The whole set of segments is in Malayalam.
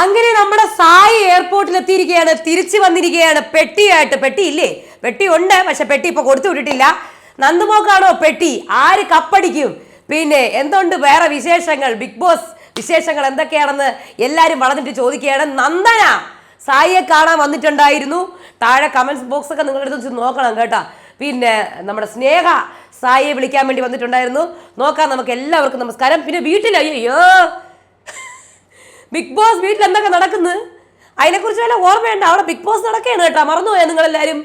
അങ്ങനെ നമ്മുടെ സായി എയർപോർട്ടിൽ എത്തിയിരിക്കുകയാണ് തിരിച്ചു വന്നിരിക്കുകയാണ്. പെട്ടിയായിട്ട് പെട്ടി ഇല്ലേ? പെട്ടി ഉണ്ട്. പക്ഷെ പെട്ടി ഇപ്പൊ കൊടുത്തു വിട്ടിട്ടില്ല. നന്ദുമോക്കാണോ പെട്ടി? ആര് കപ്പടിക്കും? പിന്നെ എന്തുണ്ട്? വേറെ വിശേഷങ്ങൾ? ബിഗ് ബോസ് വിശേഷങ്ങൾ എന്തൊക്കെയാണെന്ന് എല്ലാരും വളർന്നിട്ട് ചോദിക്കുകയാണ്. നന്ദന സായിയെ കാണാൻ വന്നിട്ടുണ്ടായിരുന്നു. താഴെ കമന്റ്സ് ബോക്സ് ഒക്കെ നിങ്ങളുടെ അടുത്ത് നോക്കണം കേട്ടാ. പിന്നെ നമ്മുടെ സ്നേഹ സായിയെ വിളിക്കാൻ വേണ്ടി വന്നിട്ടുണ്ടായിരുന്നു. നോക്കാം. നമുക്ക് എല്ലാവർക്കും നമസ്കാരം. പിന്നെ വീട്ടിൽ അയ്യോ. ബിഗ് ബോസ് വീട്ടിൽ എന്തൊക്കെ നടക്കുന്നു? അതിനെക്കുറിച്ച് വല്ല ഓർമ്മയുണ്ട്. അവിടെ ബിഗ് ബോസ് നടക്കുകയാണ് കേട്ടോ. മറന്നുപോയോ നിങ്ങളെല്ലാവരും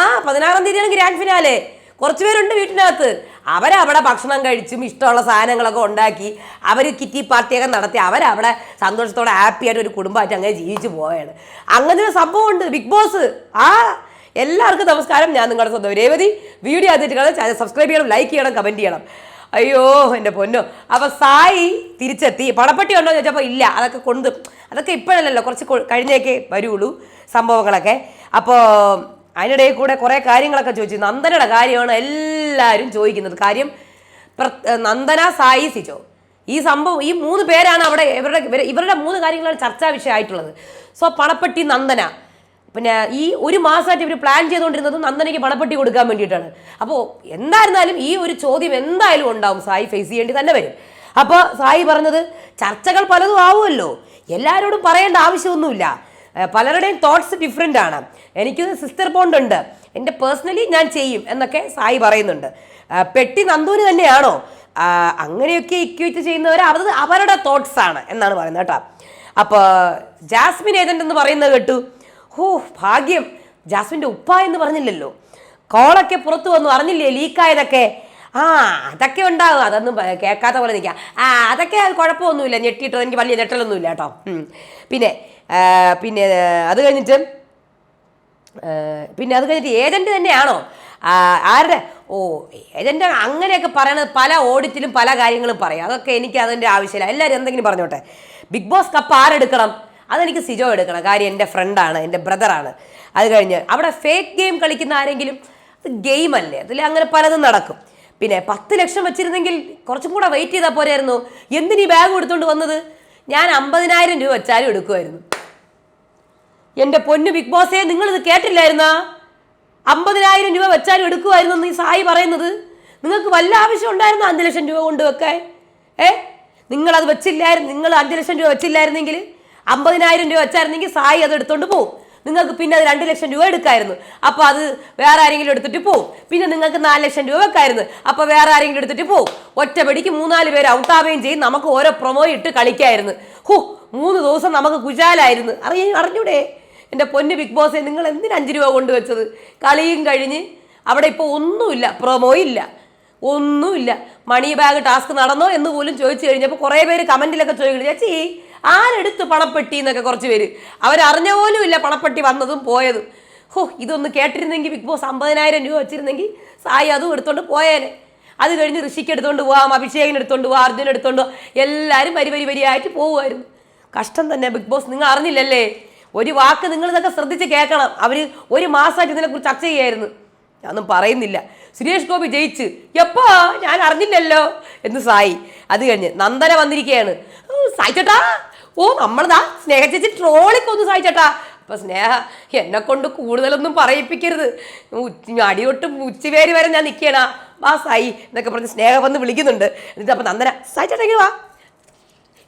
ആ പതിനാറാം തീയതിയാണ് ഗ്രാൻഡ് ഫിനാലെ കുറച്ച് പേരുണ്ട് വീട്ടിനകത്ത്. അവരവിടെ ഭക്ഷണം കഴിച്ചും ഇഷ്ടമുള്ള സാധനങ്ങളൊക്കെ ഉണ്ടാക്കി അവർ കിറ്റി പാർട്ടിയൊക്കെ നടത്തി അവരവിടെ സന്തോഷത്തോടെ ഹാപ്പി ആയിട്ട് ഒരു കുടുംബമായിട്ട് അങ്ങനെ ജീവിച്ചു പോവുകയാണ്. അങ്ങനെ ഒരു സംഭവമുണ്ട്. Bigg Boss. ആ എല്ലാവർക്കും നമസ്കാരം. ഞാൻ നിങ്ങളുടെ സ്വന്തം രേവതി. വീഡിയോ ആദ്യമായിട്ട് ചാനൽ സബ്സ്ക്രൈബ് ചെയ്യണം ലൈക്ക് ചെയ്യണം കമന്റ് ചെയ്യണം. അയ്യോ എന്റെ പൊന്നോ. അപ്പോൾ സായി തിരിച്ചെത്തി. പടപ്പെട്ടി ഉണ്ടോ എന്ന് ചോദിച്ചപ്പോൾ ഇല്ല അതൊക്കെ കൊണ്ട് അതൊക്കെ ഇപ്പോഴല്ലല്ലോ കുറച്ച് കഴിഞ്ഞേക്കേ വരുള്ളൂ സംഭവങ്ങളൊക്കെ. അപ്പോൾ അതിനിടയിൽ കൂടെ കുറേ കാര്യങ്ങളൊക്കെ ചോദിച്ചു. നന്ദനയുടെ കാര്യമാണ് എല്ലാവരും ചോദിക്കുന്നത്. കാര്യം നന്ദന സായി സിജോ. ഈ സംഭവം ഈ മൂന്ന് പേരാണ് അവിടെ ഇവരുടെ ഇവരുടെ മൂന്ന് കാര്യങ്ങളാണ് ചർച്ചാ വിഷയമായിട്ടുള്ളത്. സോ പണപ്പെട്ടി നന്ദന. പിന്നെ ഈ ഒരു മാസമായിട്ട് ഇവർ പ്ലാൻ ചെയ്തുകൊണ്ടിരുന്നത് നന്ദനയ്ക്ക് പണപ്പെട്ടി കൊടുക്കാൻ വേണ്ടിയിട്ടാണ്. അപ്പോൾ എന്തായിരുന്നാലും ഈ ഒരു ചോദ്യം എന്തായാലും ഉണ്ടാവും സായി ഫേസ് ചെയ്യേണ്ടി തന്നെ വരും. അപ്പോൾ സായി പറഞ്ഞത് ചർച്ചകൾ പലതും ആവുമല്ലോ. എല്ലാവരോടും പറയേണ്ട ആവശ്യമൊന്നുമില്ല. പലരുടെയും തോട്ട്സ് ഡിഫറെന്റ് ആണ്. എനിക്ക് സിസ്റ്റർ ബോണ്ട് ഉണ്ട്. എന്റെ പേഴ്സണലി ഞാൻ ചെയ്യും എന്നൊക്കെ സായി പറയുന്നുണ്ട്. പെട്ടി നന്ദൂന് തന്നെയാണോ? അങ്ങനെയൊക്കെ ഇക്വിറ്റ് ചെയ്യുന്നവർ അത് അവരുടെ തോട്ട്സ് ആണ് എന്നാണ് പറയുന്നത് കേട്ടോ. അപ്പോൾ ജാസ്മിൻ ഏജന്റ് എന്ന് പറയുന്നത് കേട്ടു. ഹോ ഭാഗ്യം. ജാസ്മിന്റെ ഉപ്പ എന്ന് പറഞ്ഞില്ലല്ലോ. കോളൊക്കെ പുറത്തു വന്നു. അറിഞ്ഞില്ലേ ലീക്കായതൊക്കെ? ആ അതൊക്കെ ഉണ്ടാവും. അതൊന്നും കേൾക്കാത്ത പോലെ നിൽക്കാം. ആ അതൊക്കെ അത് കുഴപ്പമൊന്നുമില്ല. ഞെട്ടിയിട്ടോ എനിക്ക് വലിയ ഞെട്ടലൊന്നുമില്ല കേട്ടോ. പിന്നെ പിന്നെ അത് കഴിഞ്ഞിട്ട് പിന്നെ അത് കഴിഞ്ഞിട്ട് ഏജന്റ് തന്നെയാണോ? ആരുടെ? ഓ ഏജന്റ് അങ്ങനെയൊക്കെ പറയണത് പല ഓഡിറ്റിലും പല കാര്യങ്ങളും പറയും. അതൊക്കെ എനിക്ക് അതിന്റെ ആവശ്യമില്ല. എല്ലാവരും എന്തെങ്കിലും പറഞ്ഞോട്ടെ. ബിഗ് ബോസ് കപ്പ് ആരെടുക്കണം? അതെനിക്ക് സിജോ എടുക്കണം. കാര്യം എന്റെ ഫ്രണ്ടാണ് എന്റെ ബ്രദറാണ് അത് കഴിഞ്ഞ് അവിടെ ഫേക്ക് ഗെയിം കളിക്കുന്ന ആരെങ്കിലും അത് ഗെയിമല്ലേ അതിൽ അങ്ങനെ പലതും നടക്കും. പിന്നെ പത്ത് ലക്ഷം വെച്ചിരുന്നെങ്കിൽ കുറച്ചും കൂടെ വെയിറ്റ് ചെയ്താൽ പോരായിരുന്നു. എന്തിനീ ഈ ബാഗ് എടുത്തുകൊണ്ട് വന്നത്? ഞാൻ അമ്പതിനായിരം രൂപ വെച്ചാലും എടുക്കുമായിരുന്നു എന്റെ പൊന്നു ബിഗ് ബോസേ നിങ്ങളിത് കേട്ടില്ലായിരുന്നാ? അമ്പതിനായിരം രൂപ വെച്ചാലും എടുക്കുമായിരുന്നു എന്ന് ഈ സായി പറയുന്നത്. നിങ്ങൾക്ക് വല്ല ആവശ്യം ഉണ്ടായിരുന്നോ അഞ്ച് ലക്ഷം രൂപ കൊണ്ടുവെക്കാൻ ഏ? നിങ്ങളത് വെച്ചില്ലായിരുന്നു നിങ്ങൾ അഞ്ച് ലക്ഷം രൂപ വെച്ചില്ലായിരുന്നെങ്കിൽ അമ്പതിനായിരം രൂപ വെച്ചായിരുന്നെങ്കിൽ സായി അത് എടുത്തോണ്ട് പോവും. നിങ്ങൾക്ക് പിന്നെ അത് രണ്ട് ലക്ഷം രൂപ എടുക്കായിരുന്നു. അപ്പോൾ അത് വേറെ ആരെങ്കിലും എടുത്തിട്ട് പോവും. പിന്നെ നിങ്ങൾക്ക് നാല് ലക്ഷം രൂപ വെക്കായിരുന്നു. അപ്പോൾ വേറെ ആരെങ്കിലും എടുത്തിട്ട് പോവും. ഒറ്റപടിക്ക് മൂന്നാൽ പേര് ഔട്ടാവുകയും ചെയ്യും. നമുക്ക് ഓരോ പ്രൊമോ ഇട്ട് കളിക്കായിരുന്നു. ഹു മൂന്ന് ദിവസം നമുക്ക് കുശാലായിരുന്നു. അറിയ അറിഞ്ഞൂടെ? എന്റെ പൊന്ന് ബിഗ് ബോസെ നിങ്ങൾ എന്തിന് അഞ്ച് രൂപ കൊണ്ടുവച്ചത് കളിയും കഴിഞ്ഞ് അവിടെ ഇപ്പോൾ ഒന്നുമില്ല പ്രൊമോ ഇല്ല. ഒന്നുമില്ല. മണി ബാഗ് ടാസ്ക് നടന്നോ എന്ന് പോലും ചോദിച്ചു കഴിഞ്ഞപ്പോൾ കുറേ പേര് കമന്റിലൊക്കെ ചോദിക്കുന്നു. ചേച്ചി ആരെടുത്ത് പണപ്പെട്ടി എന്നൊക്കെ കുറച്ച് പേര്. അവരറിഞ്ഞ പോലും ഇല്ല പണപ്പെട്ടി വന്നതും പോയതും. ഹോ ഇതൊന്ന് കേട്ടിരുന്നെങ്കിൽ ബിഗ് ബോസ് അമ്പതിനായിരം രൂപ വെച്ചിരുന്നെങ്കിൽ സായി അതും എടുത്തോണ്ട് പോയേനെ. അത് കഴിഞ്ഞ് ഋഷിക്ക് എടുത്തോണ്ട് പോവാം അഭിഷേകിന് എടുത്തോണ്ട് പോവാം അർജുൻ എടുത്തോണ്ട് എല്ലാവരും വരി വരി വരിയായിട്ട് പോവുമായിരുന്നു. കഷ്ടം തന്നെ ബിഗ് ബോസ് നിങ്ങൾ അറിഞ്ഞില്ലല്ലേ? ഒരു വാക്ക് നിങ്ങൾ ഇതൊക്കെ ശ്രദ്ധിച്ച് കേൾക്കണം. അവർ ഒരു മാസമായിട്ട് ഇതിനെക്കുറിച്ച് ചർച്ച ചെയ്യായിരുന്നു. ഞാനൊന്നും പറയുന്നില്ല. സുരേഷ് ഗോപി ജയിച്ച്. എപ്പോ? ഞാൻ അറിഞ്ഞില്ലല്ലോ. എന്ന് സായി. അത് കഴിഞ്ഞ് നന്ദന വന്നിരിക്കുകയാണ്. "ഓ, സായി ചേട്ടാ ഓ നമ്മളതാ സ്നേഹ ചേച്ചി ട്രോളിക്കൊന്ന് സായി ചേട്ടാ അപ്പൊ സ്നേഹ എന്നെ കൊണ്ട് കൂടുതലൊന്നും പറയിപ്പിക്കരുത്. അടിയൊട്ട് ഉച്ചവേര് വരെ ഞാൻ നിൽക്കണ വാ സായി എന്നൊക്കെ പറഞ്ഞ് സ്നേഹ വന്ന് വിളിക്കുന്നുണ്ട്. എന്നിട്ട് അപ്പൊ നന്ദന സായി ചേട്ടാ വാ.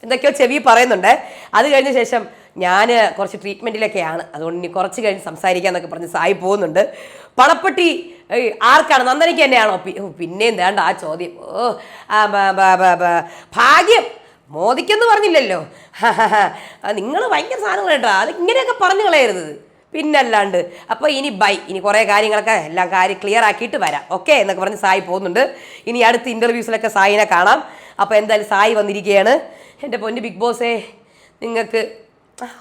എന്തൊക്കെയോ ചെവി പറയുന്നുണ്ട്. അത് കഴിഞ്ഞ ശേഷം ഞാൻ കുറച്ച് ട്രീറ്റ്മെന്റിലൊക്കെയാണ് അതുകൊണ്ട് ഇനി കുറച്ച് കഴിഞ്ഞ് സംസാരിക്കാന്നൊക്കെ പറഞ്ഞ് സായി പോകുന്നുണ്ട്. പണപ്പെട്ടി ആർക്കാണ്? നന്ദനയ്ക്ക് തന്നെയാണോ? പിന്നെയും വേണ്ട ആ ചോദ്യം. ഓ ഭാഗ്യം. മോദിക്കെന്ന് പറഞ്ഞില്ലല്ലോ. നിങ്ങൾ ഭയങ്കര സാധനങ്ങൾ കേട്ടോ. അത് ഇങ്ങനെയൊക്കെ പറഞ്ഞു കളയരുത്. പിന്നല്ലാണ്ട് അപ്പോൾ ഇനി ബൈ. ഇനി കുറേ കാര്യങ്ങളൊക്കെ എല്ലാം കാര്യം ക്ലിയർ ആക്കിയിട്ട് വരാം. ഓക്കെ? എന്നൊക്കെ പറഞ്ഞ് സായി പോകുന്നുണ്ട്. ഇനി അടുത്ത ഇന്റർവ്യൂസിലൊക്കെ സായിനെ കാണാം. അപ്പോൾ എന്തായാലും സായി വന്നിരിക്കുകയാണ് എന്റെ പൊന്ന് ബിഗ് ബോസേ നിങ്ങൾക്ക്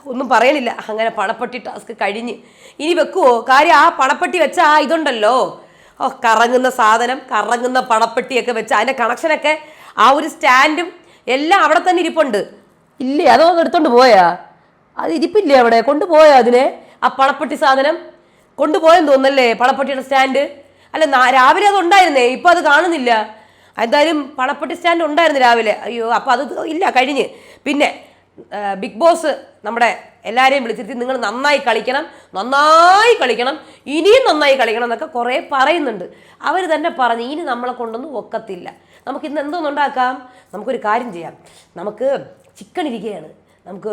ഒന്നും പറയണില്ല. അങ്ങനെ പണപ്പെട്ടി ടാസ്ക് കഴിഞ്ഞ്. ഇനി വെക്കുവോ? കാര്യം ആ പണപ്പെട്ടി വെച്ച ആ ഇതുണ്ടല്ലോ. ഓ കറങ്ങുന്ന സാധനം കറങ്ങുന്ന പണപ്പെട്ടിയൊക്കെ വെച്ച് അതിന്റെ കണക്ഷനൊക്കെ ആ ഒരു സ്റ്റാൻഡും എല്ലാം അവിടെ തന്നെ ഇരിപ്പുണ്ട്. ഇല്ലേ? അതോ എടുത്തോണ്ട് പോയാ? അത് ഇരിപ്പില്ലേ അവിടെ? കൊണ്ടുപോയോ അതിനെ? ആ പളപ്പെട്ടി സാധനം കൊണ്ടുപോയെന്ന് തോന്നല്ലേ പളപ്പെട്ടിയുടെ സ്റ്റാൻഡ്? അല്ല രാവിലെ അത് ഉണ്ടായിരുന്നേ? ഇപ്പൊ അത് കാണുന്നില്ല. എന്തായാലും പളപ്പെട്ടി സ്റ്റാൻഡ് ഉണ്ടായിരുന്നു രാവിലെ. അയ്യോ അപ്പൊ അത് ഇല്ല കഴിഞ്ഞ്. പിന്നെ ബിഗ് ബോസ് നമ്മുടെ എല്ലാവരെയും വിളിച്ചിരുത്തി നിങ്ങൾ നന്നായി കളിക്കണം നന്നായി കളിക്കണം ഇനിയും നന്നായി കളിക്കണം എന്നൊക്കെ കുറേ പറയുന്നുണ്ട്. അവർ തന്നെ പറഞ്ഞ് ഇനി നമ്മളെ കൊണ്ടൊന്നും ഒക്കത്തില്ല. നമുക്ക് ഇന്ന് എന്തോന്നുണ്ടാക്കാം നമുക്കൊരു കാര്യം ചെയ്യാം. നമുക്ക് ചിക്കൻ ഇരിക്കുകയാണ്. നമുക്ക്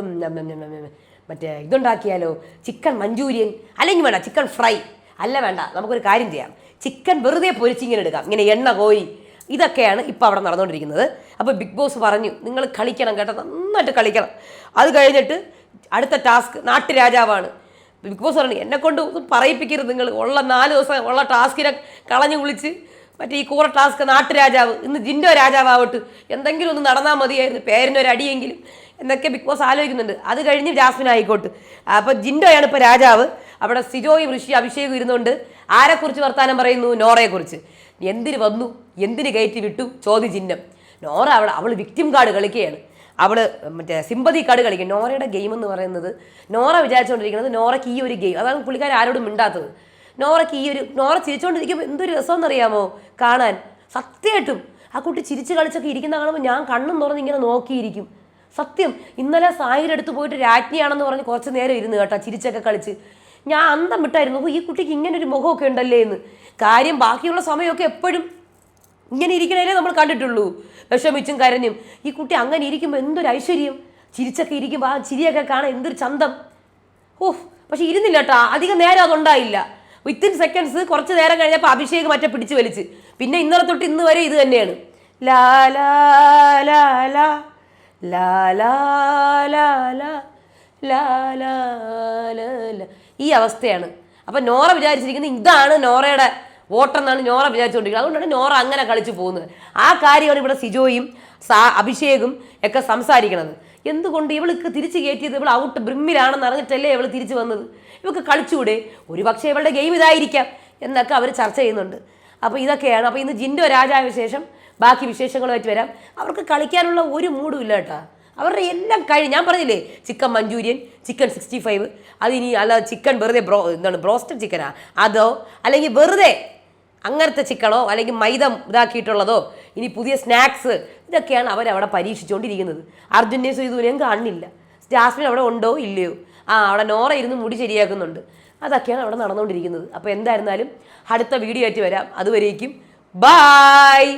മറ്റേ ഇതുണ്ടാക്കിയാലോ? Chicken manchurian. അല്ലെങ്കിൽ വേണ്ട ചിക്കൻ ഫ്രൈ അല്ല വേണ്ട നമുക്കൊരു കാര്യം ചെയ്യാം. ചിക്കൻ വെറുതെ പൊരിച്ചിങ്ങനെ എടുക്കാം. ഇങ്ങനെ എണ്ണ കോരി. ഇതൊക്കെയാണ് ഇപ്പോൾ അവിടെ നടന്നുകൊണ്ടിരിക്കുന്നത്. അപ്പോൾ ബിഗ് ബോസ് പറഞ്ഞു നിങ്ങൾ കളിക്കണം കേട്ടോ നന്നായിട്ട് കളിക്കണം. അത് കഴിഞ്ഞിട്ട് അടുത്ത ടാസ്ക് നാട്ടുരാജാവാണ്. ബിഗ് ബോസ് പറഞ്ഞു എന്നെ കൊണ്ട് പറയിപ്പിക്കരുത് നിങ്ങൾ. ഉള്ള നാല് ദിവസം ഉള്ള ടാസ്കിനെ കളഞ്ഞു കുളിച്ച് മറ്റേ ഈ കൂറ ടാസ്ക് നാട്ടുരാജാവ് ഇന്ന് ജിൻഡോ രാജാവാവട്ട് എന്തെങ്കിലും ഒന്ന് നടന്നാൽ മതിയായിരുന്നു പേരിനൊരടിയെങ്കിലും എന്നൊക്കെ ബിഗ് ബോസ് ആലോചിക്കുന്നുണ്ട്. അത് കഴിഞ്ഞ് ജാസ്മിൻ ആയിക്കോട്ടെ. അപ്പോൾ ജിൻഡോയാണ് ഇപ്പോൾ രാജാവ്. അവിടെ സിജോയും ഋഷി അഭിഷേകം ഇരുന്നുകൊണ്ട് ആരെക്കുറിച്ച് വർത്താനം പറയുന്നു? നോറയെക്കുറിച്ച്. എന്തിന് വന്നു? എന്തിന് കയറ്റി വിട്ടു? ചോദ്യ ചിഹ്നം. നോറ അവൾ അവൾ വിക്ടിം കാർഡ് കളിക്കുകയാണ്. അവൾ മറ്റേ സിമ്പതി കാർഡ് കളിക്കും നോറയുടെ ഗെയിം എന്ന് പറയുന്നത് നോറ വിചാരിച്ചുകൊണ്ടിരിക്കുന്നത് നോറയ്ക്ക് ഈ ഒരു ഗെയിം അതാണ് പുള്ളിക്കാർ ആരോടും മിണ്ടാത്തത്. നോറയ്ക്ക് ഈ ഒരു നോറ ചിരിച്ചുകൊണ്ടിരിക്കുമ്പോൾ എന്തൊരു രസമെന്നറിയാമോ കാണാൻ. സത്യമായിട്ടും. ആ കുട്ടി ചിരിച്ച് കളിച്ചൊക്കെ ഇരിക്കുന്ന കാണുമ്പോൾ ഞാൻ കണ്ണും തുറന്ന് ഇങ്ങനെ നോക്കിയിരിക്കും. സത്യം. ഇന്നലെ സായിയുടെ അടുത്ത് പോയിട്ട് രാജ്ഞിയാണെന്ന് പറഞ്ഞ് കുറച്ച് നേരം ഇരുന്ന് കേട്ടോ ചിരിച്ചൊക്കെ കളിച്ച്. ഞാൻ അന്തം വിട്ടായിരുന്നു. അപ്പോൾ ഈ കുട്ടിക്ക് ഇങ്ങനെ ഒരു മുഖമൊക്കെ ഉണ്ടല്ലേ എന്ന്. കാര്യം ബാക്കിയുള്ള സമയമൊക്കെ എപ്പോഴും ഇങ്ങനെ ഇരിക്കണേലേ നമ്മൾ കണ്ടിട്ടുള്ളൂ. വിഷമിച്ചും കരഞ്ഞും. ഈ കുട്ടി അങ്ങനെ ഇരിക്കുമ്പോൾ എന്തൊരു ഐശ്വര്യം. ചിരിച്ചൊക്കെ ഇരിക്കുമ്പോൾ ആ ചിരിയൊക്കെ കാണാൻ എന്തൊരു ചന്തം. ഓഹ് പക്ഷെ ഇരുന്നില്ല കേട്ടോ. അധികം നേരം അതുണ്ടായില്ല. വിത്തിൻ സെക്കൻഡ്സ് കുറച്ച് നേരം കഴിഞ്ഞപ്പോൾ അഭിഷേക് മറ്റേ പിടിച്ചു വലിച്ച് പിന്നെ ഇന്നലെ തൊട്ട് ഇന്ന് വരെ ഇത് തന്നെയാണ് ലാലാ ലാലാ ലാലാ ലാലാ ലാലാ ഈ അവസ്ഥയാണ് അപ്പം നോറ വിചാരിച്ചിരിക്കുന്നത് ഇതാണ് നോറയുടെ വോട്ടെന്നാണ് നോറ വിചാരിച്ചുകൊണ്ടിരിക്കുന്നത് അതുകൊണ്ടാണ് നോറ അങ്ങനെ കളിച്ചു പോകുന്നത് ആ കാര്യമാണ് ഇവിടെ സിജോയും സാ അഭിഷേകും ഒക്കെ സംസാരിക്കണത് എന്തുകൊണ്ട് ഇവൾക്ക് തിരിച്ചു കയറ്റിയത്? ഇവൾ ഔട്ട് ബ്രിമ്മിലാണെന്ന് അറിഞ്ഞിട്ടല്ലേ ഇവൾ തിരിച്ചു വന്നത്? ഇവൾക്ക് കളിച്ചുകൂടെ ഒരു പക്ഷേ ഇവളുടെ ഗെയിം ഇതായിരിക്കാം എന്നൊക്കെ അവർ ചർച്ച ചെയ്യുന്നുണ്ട്. അപ്പോൾ ഇതൊക്കെയാണ്. അപ്പോൾ ഇന്ന് ജിൻഡോ രാജായ ശേഷം ബാക്കി വിശേഷങ്ങളുമായിട്ട് വരാം. അവർക്ക് കളിക്കാനുള്ള ഒരു മൂഡും ഇല്ല കേട്ടോ. അവരുടെ എല്ലാം കഴി ഞാൻ പറഞ്ഞില്ലേ chicken Manchurian chicken sixty five അതിനി അല്ല ചിക്കൻ വെറുതെ ബ്രോ എന്താണ് ബ്രോസ്റ്റഡ് ചിക്കനാ? അതോ അല്ലെങ്കിൽ വെറുതെ അങ്ങനത്തെ ചിക്കനോ അല്ലെങ്കിൽ മൈദ ഇതാക്കിയിട്ടുള്ളതോ ഇനി പുതിയ സ്നാക്സ് ഇതൊക്കെയാണ് അവരവിടെ പരീക്ഷിച്ചുകൊണ്ടിരിക്കുന്നത് അർജുനെയും സുയിദൂനെയും കാണുന്നില്ല. ജാസ്മിൻ അവിടെ ഉണ്ടോ? ഇല്ലയോ? ആ അവിടെ നോറ ഇരുന്ന് മുടി ശരിയാക്കുന്നുണ്ട്. അതൊക്കെയാണ് അവിടെ നടന്നുകൊണ്ടിരിക്കുന്നത്. അപ്പോൾ എന്തായിരുന്നാലും അടുത്ത വീഡിയോ ആയിട്ട് വരാം. അതുവരേക്കും ബായ്